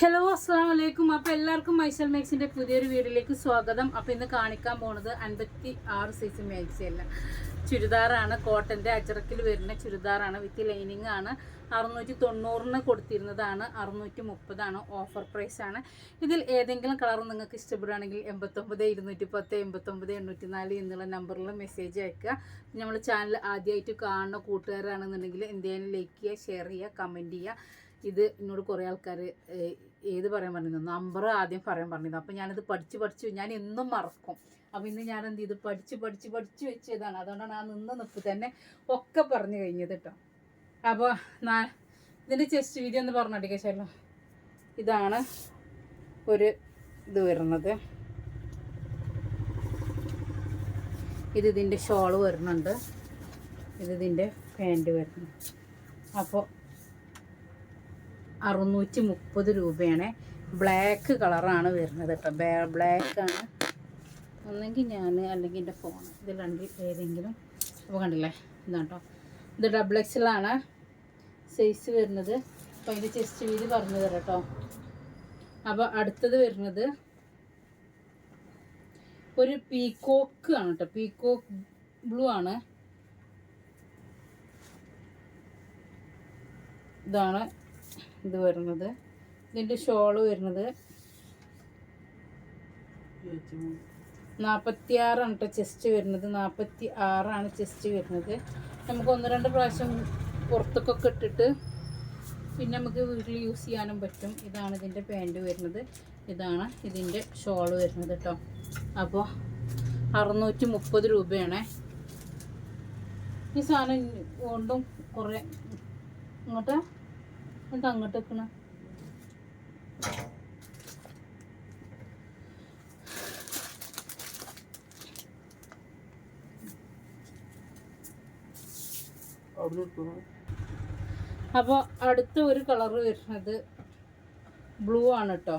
Hello അസ്സാം വലൈക്കും അപ്പോൾ എല്ലാവർക്കും മൈസൽ മേക്സിന്റെ പുതിയൊരു വീഡിയോയിലേക്ക് സ്വാഗതം. അപ്പോൾ ഇന്ന് കാണിക്കാൻ പോണത് അൻപത്തി ആറ് സൈസ് മേക്സി അല്ല ചുരിദാറാണ്. കോട്ടന്റെ അച്ചറക്കിൽ വരുന്ന ചുരിദാറാണ്. വിത്ത് ലൈനിങ് ആണ്. അറുന്നൂറ്റി തൊണ്ണൂറിന് കൊടുത്തിരുന്നതാണ്. അറുന്നൂറ്റി മുപ്പതാണ് ഓഫർ പ്രൈസ് ആണ്. ഇതിൽ ഏതെങ്കിലും കളർ നിങ്ങൾക്ക് ഇഷ്ടപ്പെടുകയാണെങ്കിൽ എൺപത്തൊമ്പത് ഇരുന്നൂറ്റി പത്ത് എൺപത്തൊമ്പത് എണ്ണൂറ്റി നാല് എന്നുള്ള നമ്പറിൽ മെസ്സേജ് അയക്കുക. നമ്മൾ ചാനൽ ആദ്യമായിട്ട് കാണുന്ന കൂട്ടുകാരാണെന്നുണ്ടെങ്കിൽ എന്തെങ്കിലും ലൈക്ക് ചെയ്യുക ഷെയർ ചെയ്യുക കമന്റ് ചെയ്യുക. ഇത് എന്നോട് കുറേ ആൾക്കാർ ഏത് പറയാൻ പറഞ്ഞു നമ്പർ ആദ്യം പറയാൻ പറഞ്ഞിരുന്നു. അപ്പോൾ ഞാനത് പഠിച്ച് പഠിച്ച് ഞാൻ എന്നും മറക്കും. അപ്പോൾ ഇന്ന് ഞാൻ എന്ത് ചെയ്ത്? പഠിച്ച് പഠിച്ച് പഠിച്ച് വെച്ചതാണ്. അതുകൊണ്ടാണ് ആ നിന്ന് നിപ്പ് തന്നെ ഒക്കെ പറഞ്ഞു കഴിഞ്ഞത് കേട്ടോ. അപ്പോൾ നാ ഇതിന്റെ ചെസ്റ്റ് വീതി ഒന്ന് പറഞ്ഞിട്ടേ ചേട്ടോ ഇതാണ് ഒരു ഇത് വരുന്നത്. ഇത് ഇതിന്റെ ഷോൾ വരുന്നുണ്ട്. ഇത് ഇതിന്റെ പാന്റ് വരുന്നു. അപ്പോൾ അറുന്നൂറ്റി മുപ്പത് രൂപയാണ് ബ്ലാക്ക് കളറാണ് വരുന്നത് കേട്ടോ. ബ്ലാക്ക് ആണ്. ഒന്നെങ്കിൽ ഞാൻ അല്ലെങ്കിൽ എന്റെ ഫോൺ ഇത് രണ്ട് ഏതെങ്കിലും അപ്പോൾ കണ്ടില്ലേ? ഇതാണ് കേട്ടോ. ഇത് ഡബിൾ എക്സിലാണ് സൈസ് വരുന്നത്. അപ്പോൾ അതിന്റെ ചെസ്റ്റ് വീതി പറഞ്ഞു തരാം കേട്ടോ. അപ്പോൾ അടുത്തത് വരുന്നത് ഒരു പീക്കോക്ക് ആണ് കേട്ടോ. പീക്കോക്ക് ബ്ലൂ ആണ്. ഇതാണ് ഇത് വരുന്നത്. ഇതിന്റെ ഷോൾ വരുന്നത്. നാൽപ്പത്തി ആറാണ് ചെസ്റ്റ് വരുന്നത്. നാൽപ്പത്തി ആറാണ് ചെസ്റ്റ് വരുന്നത്. നമുക്ക് ഒന്ന് രണ്ട് പ്രാവശ്യം പുറത്തൊക്കെ ഇട്ടിട്ട് പിന്നെ നമുക്ക് വീട്ടിൽ യൂസ് ചെയ്യാനും പറ്റും. ഇതാണ് ഇതിന്റെ പാന്റ് വരുന്നത്. ഇതാണ് ഇതിന്റെ ഷോൾ വരുന്നത് കേട്ടോ അപ്പോൾ അറുന്നൂറ്റി മുപ്പത് രൂപയാണ്. ഈ സാധനം കൊണ്ടും കുറേ ഇങ്ങോട്ടാ എന്നിട്ട് അങ്ങോട്ട് വെക്കണ. അപ്പോൾ അടുത്ത ഒരു കളർ വരുന്നത് ബ്ലൂ ആണ് കേട്ടോ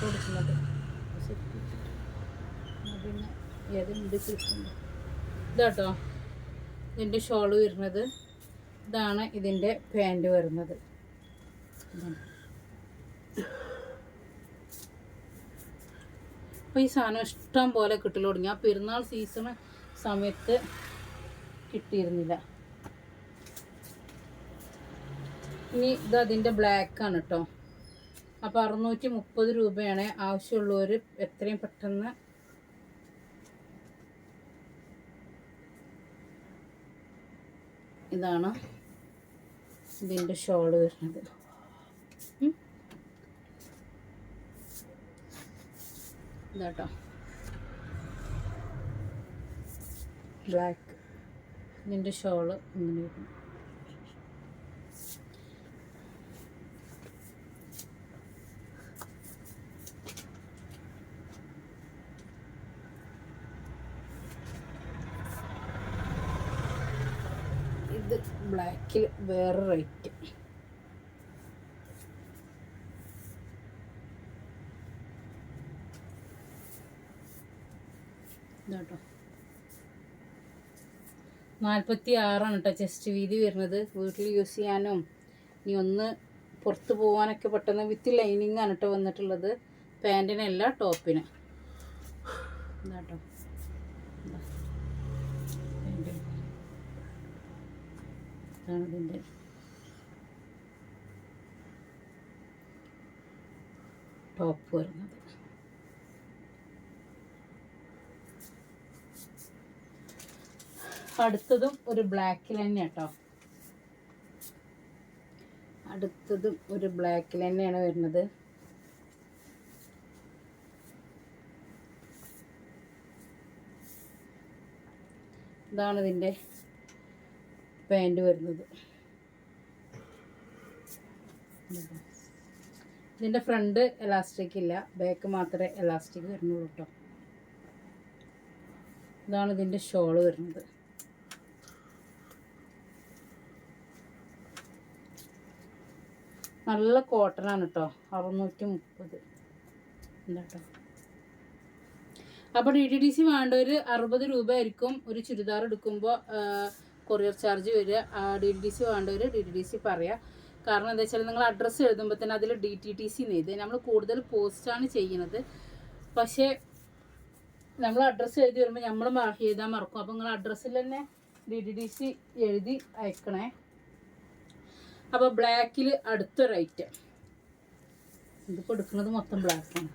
കൊടുക്കുന്നത് പിന്നെ കിട്ടുന്നത്? ഇതാട്ടോ. ഇതിന്റെ ഷോൾ വരുന്നത്. ഇതാണ് ഇതിന്റെ പാന്റ് വരുന്നത്. അപ്പോൾ ഈ സാധനം ഇഷ്ടം പോലെ കിട്ടൽ തുടങ്ങി. ആ പെരുന്നാൾ സീസൺ സമയത്ത് കിട്ടിയിരുന്നില്ല. ഇനി ഇത് അതിന്റെ ബ്ലാക്കാണ് കേട്ടോ അപ്പോൾ അറുന്നൂറ്റി മുപ്പത് രൂപയാണ് ആവശ്യമുള്ളവർ എത്രയും പെട്ടെന്ന് ഇതാണ് ഇതിന്റെ ഷോൾ വരുന്നത്. ഇതാട്ടോ ബ്ലാക്ക് ഇതിന്റെ ഷോൾ ഇങ്ങനെ വരുന്നു. ബ്ലാക്കിൽ വേറെ റേറ്റ്. ഇതാട്ടോ. നാൽപ്പത്തി ആറാണ് കേട്ടോ ചെസ്റ്റ് വീതി വരുന്നത്. വീട്ടിൽ യൂസ് ചെയ്യാനും ഇനി ഒന്ന് പുറത്ത് പോകാനൊക്കെ പെട്ടെന്ന് വിത്ത് ലൈനിങ് ആണ് കേട്ടോ വന്നിട്ടുള്ളത്. പാന്റിനല്ല ടോപ്പിന്. ഇതാട്ടോ ഇതാ. പാന്റ്. ഇതാണ് ഇതിന്റെ ടോപ്പ് വരുന്നത്. അടുത്തതും ഒരു ബ്ലാക്കിൽ തന്നെ കേട്ടോ. അടുത്തതും ഒരു ബ്ലാക്കിൽ തന്നെയാണ് വരുന്നത്. ഇതാണ് ഇതിന്റെ പാന്റ് വരുന്നത്. ഇതിന്റെ ഫ്രണ്ട് എലാസ്റ്റിക് ഇല്ല. ബാക്ക് മാത്രമേ എലാസ്റ്റിക് വരുന്നുള്ളൂ കേട്ടോ ഇതാണ് ഇതിന്റെ ഷോൾ വരുന്നത്. നല്ല കോട്ടൺ ആണ് കേട്ടോ അറുന്നൂറ്റി മുപ്പത് എന്താട്ടോ അപ്പോൾ ഡി ടി ഡി സി വേണ്ടവർ അറുപത് രൂപ ആയിരിക്കും ഒരു ചുരിദാർ എടുക്കുമ്പോൾ കൊറിയർ ചാർജ് വരിക ഡി ടി ഡി സി വേണ്ടവർ ഡി ടി ഡി സി പറയുക കാരണം എന്താ വെച്ചാൽ നിങ്ങൾ അഡ്രസ്സ് എഴുതുമ്പോൾ തന്നെ അതിൽ ഡി ടി ടി സി നെയ്ത് നമ്മൾ കൂടുതൽ പോസ്റ്റാണ് ചെയ്യുന്നത്. പക്ഷേ നമ്മൾ അഡ്രസ്സ് എഴുതി വരുമ്പോൾ നമ്മൾ എഴുതാൻ മറക്കും. അപ്പോൾ നിങ്ങൾ അഡ്രസ്സിൽ തന്നെ ഡി ടി ഡി സി എഴുതി അയക്കണേ. അപ്പോൾ ബ്ലാക്കിൽ അടുത്തൊരു ഐറ്റം ഇതിപ്പോൾ എടുക്കുന്നത് മൊത്തം ബ്ലാക്കാണ്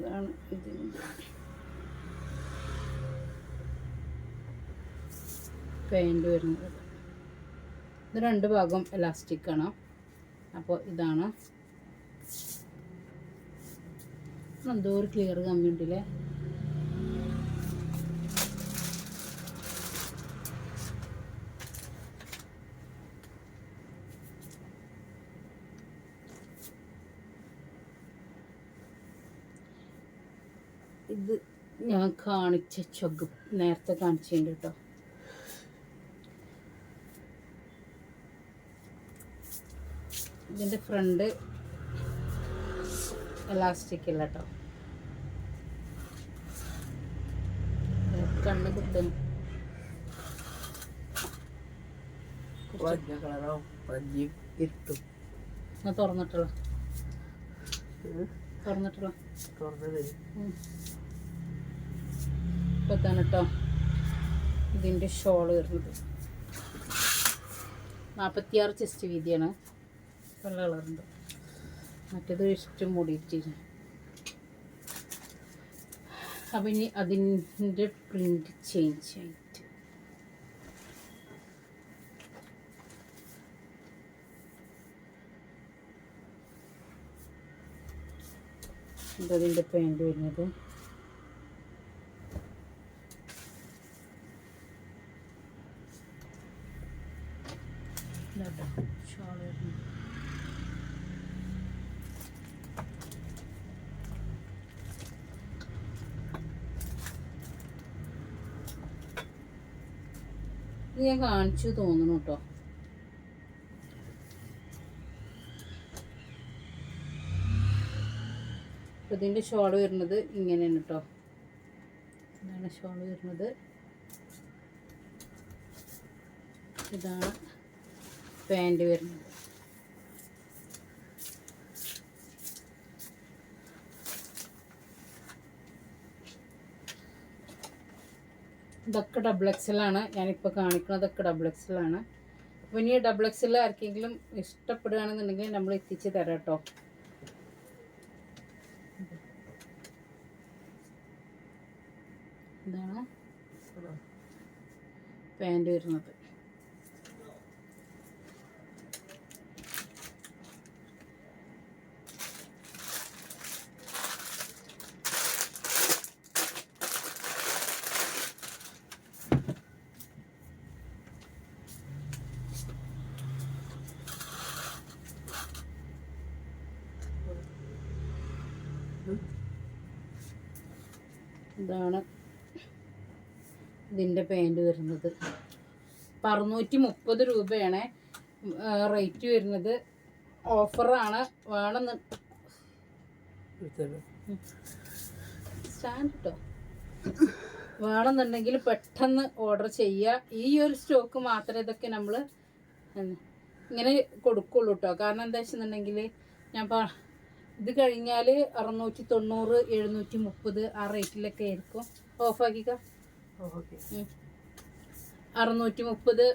ഇതാണ് ഇതിന്റെ പാന്റ് വരുന്നത്. ഇത് രണ്ട് ഭാഗം എലാസ്റ്റിക് ആണ്. അപ്പോൾ ഇതാണ്. എന്തോ ഒരു ക്ലിയർ കമ്മി ഇത് ഞാൻ കാണിച്ച ചൊഗ് നേരത്തെ കാണിച്ചിട്ടുണ്ട് കേട്ടോ. ഇതിന്റെ ഫ്രണ്ട് എലാസ്റ്റിക് ഇല്ല കേട്ടോ. കണ്ണ് കുത്തും തുറന്നിട്ടുള്ള. തുറന്നിട്ടുള്ള. തുറന്നത് ഇപ്പൊ ഇതാണ് കേട്ടോ ഇതിന്റെ ഷോൾ വരുന്നത്. നാൽപ്പത്തിയാറ് ചെസ്റ്റ് വീതിയാണ്. വെള്ള കളറുണ്ട്. മറ്റേത് ഇഷ്ടം മൂടിയിട്ടില്ല അപ്പം ഇനി അതിന്റെ പ്രിന്റ് ചേഞ്ച് ആയിട്ട്. അതിന്റെ പെയിന്റ് വരുന്നത് ഇതാട്ടോ ഷോൾ വരുന്നത് ഞാൻ കാണിച്ചു തോന്നുന്നു കേട്ടോ ഇതിന്റെ ഷോൾ വരുന്നത് ഇങ്ങനെയാണ് കേട്ടോ ഇതാണ് ഷോൾ വരുന്നത്. ഇതാണ് പാന്റ് വരുന്നത്. ഇതൊക്കെ ഡബിൾ എക്സലാണ് ഞാനിപ്പോൾ കാണിക്കുന്നതൊക്കെ ഡബിൾ എക്സലാണ് അപ്പോൾ ഇനി ഡബിൾ എക്സൽ ആർക്കെങ്കിലും ഇഷ്ടപ്പെടുകയാണെന്നുണ്ടെങ്കിൽ നമ്മൾ എത്തിച്ച് തരാം കേട്ടോ. ഇതാണ് പാന്റ് വരുന്നത്. ഇതാണ് ഇതിന്റെ പാന്റ് വരുന്നത്. ഇപ്പം അറുന്നൂറ്റി മുപ്പത് രൂപയാണ് റേറ്റ് വരുന്നത്. ഓഫറാണ് വേണമെന്ന്. സ്റ്റാൻഡ് കേട്ടോ വേണമെന്നുണ്ടെങ്കിൽ പെട്ടെന്ന് ഓർഡർ ചെയ്യുക ഈ ഒരു സ്റ്റോക്ക് മാത്രമേ ഇതൊക്കെ നമ്മൾ ഇങ്ങനെ കൊടുക്കുള്ളൂ കേട്ടോ കാരണം എന്താ വെച്ചെന്നുണ്ടെങ്കിൽ ഞാൻ ഇത് കഴിഞ്ഞാൽ അറുന്നൂറ്റി തൊണ്ണൂറ് എഴുന്നൂറ്റി മുപ്പത് ആ റേറ്റിലൊക്കെ ആയിരിക്കും. ഓഫ് ആക്കിക്ക. അറുന്നൂറ്റി മുപ്പത്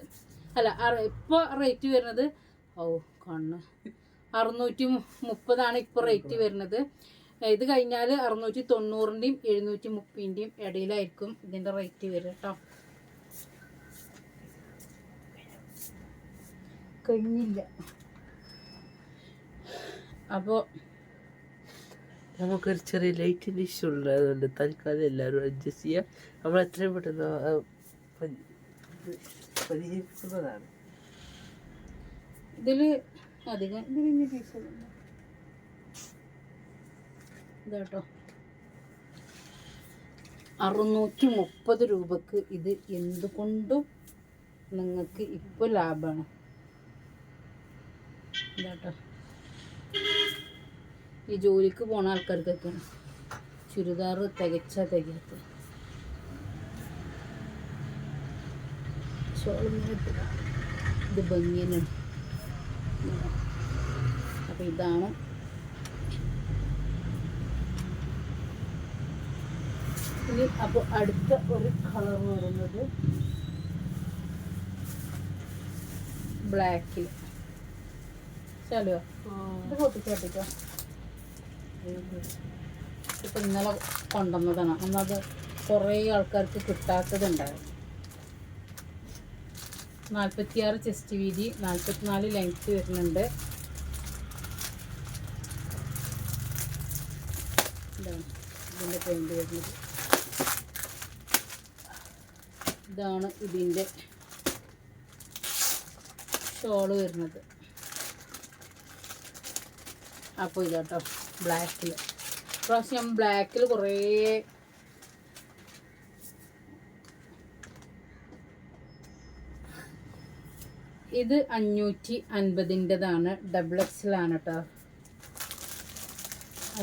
അല്ല ഇപ്പോൾ റേറ്റ് വരുന്നത് ഓ കണ്ണ്. അറുന്നൂറ്റി മുപ്പതാണ് ഇപ്പോൾ റേറ്റ് വരുന്നത്. ഇത് കഴിഞ്ഞാൽ അറുന്നൂറ്റി തൊണ്ണൂറിന്റെയും എഴുന്നൂറ്റി മുപ്പതിന്റെയും ഇടയിലായിരിക്കും ഇതിന്റെ റേറ്റ് വരിക കേട്ടോ കഴിഞ്ഞില്ല. അപ്പോൾ നമുക്കൊരു ചെറിയ ലൈറ്റിന്റെ ഇഷ്യൂ ഉള്ളതുകൊണ്ട് തൽക്കാലം എല്ലാവരും അഡ്ജസ്റ്റ് ചെയ്യുക നമ്മൾ എത്രയും പെട്ടെന്ന് പരിഹരിക്കുന്നതാണ്. ഇതിൽ അധികം ഇതാട്ടോ. അറുന്നൂറ്റി മുപ്പത് രൂപക്ക് ഇത് എന്തുകൊണ്ടും നിങ്ങൾക്ക് ഇപ്പോൾ ലാഭമാണ്. ഇതാട്ടോ. ഈ ജോലിക്ക് പോണ ആൾക്കാർക്കൊക്കെയാണ് ചുരിദാർ തികച്ച തികയാത്ത. ഇത് ഭംഗിയാണ്. അപ്പോൾ ഇതാണ്. ഇനി അപ്പോൾ അടുത്ത ഒരു കളർ വരുന്നത് ബ്ലാക്കിൽ ചലോ ഇത് പൊട്ടിച്ചോട്ടിക്കോ ഇപ്പം ഇന്നലെ കൊണ്ടുവന്നതാണ്. അന്നത് കുറേ ആൾക്കാർക്ക് കിട്ടാത്തതുണ്ടായിരുന്നു നാൽപ്പത്തിയാറ് ചെസ്റ്റ് വീതി നാൽപ്പത്തിനാല് ലെങ്ത് വരുന്നുണ്ട്. ഇതിന്റെ പെയിന്റ് വരുന്നത്. ഇതാണ് ഇതിന്റെ ഷോൾ വരുന്നത്. അപ്പോൾ ഇതാട്ടോ. ബ്ലാക്കിൽ പ്രാവശ്യം ബ്ലാക്കിൽ കുറേ ഇത് അഞ്ഞൂറ്റി അൻപതിന്റെതാണ്. ഡബിൾ എക്സിലാണ് കേട്ടോ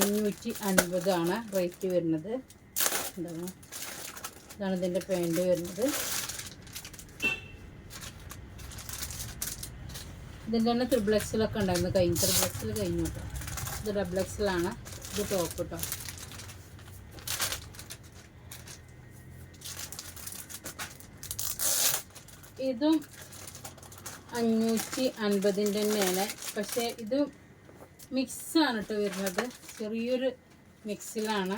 അഞ്ഞൂറ്റി അൻപതാണ് റേറ്റ് വരുന്നത്. എന്താണ് ഇതാണ് ഇതിന്റെ പാന്റ് വരുന്നത്. ഇതിന്റെ തന്നെ ത്രിബിൾ എക്സിലൊക്കെ ഉണ്ടായിരുന്നു. കഴിഞ്ഞ ത്രിബിൾ എക്സിൽ കഴിഞ്ഞു കേട്ടോ ഇത് ഡബിൾ എക്സലാണ് ഇത് ടോപ്പ് കേട്ടോ ഇതും അഞ്ഞൂറ്റി അൻപതിന്റെ തന്നെയാണ് പക്ഷേ ഇത് മിക്സാണ് കേട്ടോ വരുന്നത്. ചെറിയൊരു മിക്സിലാണ്.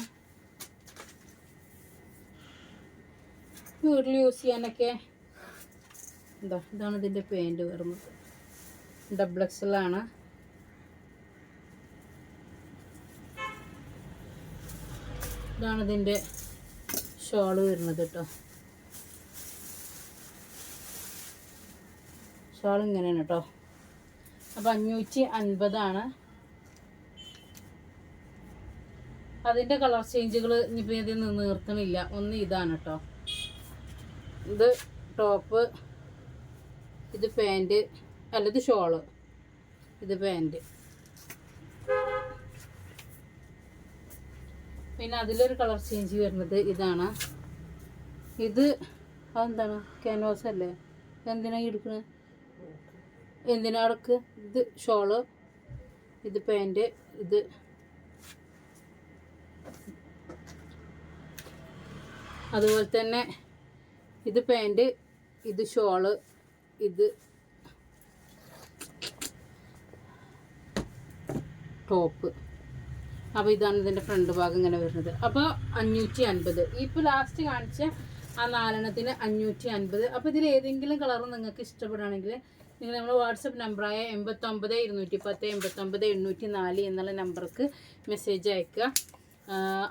വീട്ടിൽ യൂസ് ചെയ്യാനൊക്കെ എന്താ ഇതാണ് ഇതിന്റെ പെയിന്റ് വരുന്നത്. ഡബിൾ ഇതാണ് ഇതിന്റെ ഷോൾ വരുന്നത് കേട്ടോ. ഷോൾ ഇങ്ങനെയാണ് കേട്ടോ. അപ്പം അഞ്ഞൂറ്റി അൻപതാണ്. അതിന്റെ കളർ ചേഞ്ചുകൾ ഇനിയിപ്പോൾ ഇതിൽ നിന്ന് നിർത്തണില്ല. ഒന്ന് ഇതാണ് കേട്ടോ. ഇത് ടോപ്പ് ഇത് പാന്റ് അല്ല ഇത് ഷോൾ. ഇത് പാന്റ്. പിന്നെ അതിലൊരു കളർ ചേഞ്ച് വരുന്നത് ഇതാണ്. ഇത് അതെന്താണ്? ക്യാൻവാസ് അല്ലേ? എന്തിനാ എടുക്കുന്നത് എന്തിനാ അടക്ക്? ഇത് ഷോൾ ഇത് പാന്റ് ഇത് അതുപോലെ തന്നെ ഇത് പാന്റ് ഇത് ഷോൾ ഇത് ടോപ്പ് അപ്പോൾ ഇതാണ് ഇതിന്റെ ഫ്രണ്ട് ഭാഗം ഇങ്ങനെ വരുന്നത്. അപ്പോൾ അഞ്ഞൂറ്റി അൻപത് ഇപ്പോൾ ലാസ്റ്റ് കാണിച്ച ആ നാലെണ്ണത്തിന് അഞ്ഞൂറ്റി അൻപത് അപ്പോൾ ഇതിൽ ഏതെങ്കിലും കളർ നിങ്ങൾക്ക് ഇഷ്ടപ്പെടുകയാണെങ്കിൽ നിങ്ങൾ നമ്മുടെ വാട്സപ്പ് നമ്പറായ എൺപത്തൊമ്പത് ഇരുന്നൂറ്റി പത്ത് എൺപത്തൊമ്പത് എണ്ണൂറ്റി നാല് എന്നുള്ള നമ്പർക്ക് മെസ്സേജ് അയക്കുക.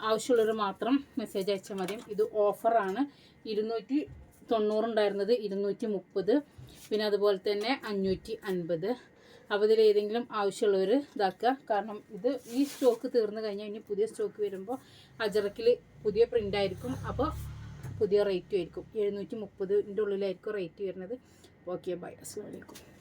ആവശ്യമുള്ളവർ മാത്രം മെസ്സേജ് അയച്ചാൽ മതി. ഇത് ഓഫറാണ് ഇരുന്നൂറ്റി തൊണ്ണൂറുണ്ടായിരുന്നത് ഇരുന്നൂറ്റി മുപ്പത് പിന്നെ അതുപോലെ തന്നെ അഞ്ഞൂറ്റി അൻപത് അപ്പോൾ ഇതിൽ ഏതെങ്കിലും ആവശ്യമുള്ളവർ ഇതാക്കുക. കാരണം ഇത് ഈ സ്റ്റോക്ക് തീർന്നു കഴിഞ്ഞാൽ ഇനി പുതിയ സ്റ്റോക്ക് വരുമ്പോൾ അജറക്കിൽ പുതിയ പ്രിന്റ് ആയിരിക്കും. അപ്പോൾ പുതിയ റേറ്റും ആയിരിക്കും. എഴുന്നൂറ്റി മുപ്പതിന്റെ ഉള്ളിലായിരിക്കും റേറ്റ് വരുന്നത്. ഓക്കെ ബൈ അസ്സാം വലൈക്കും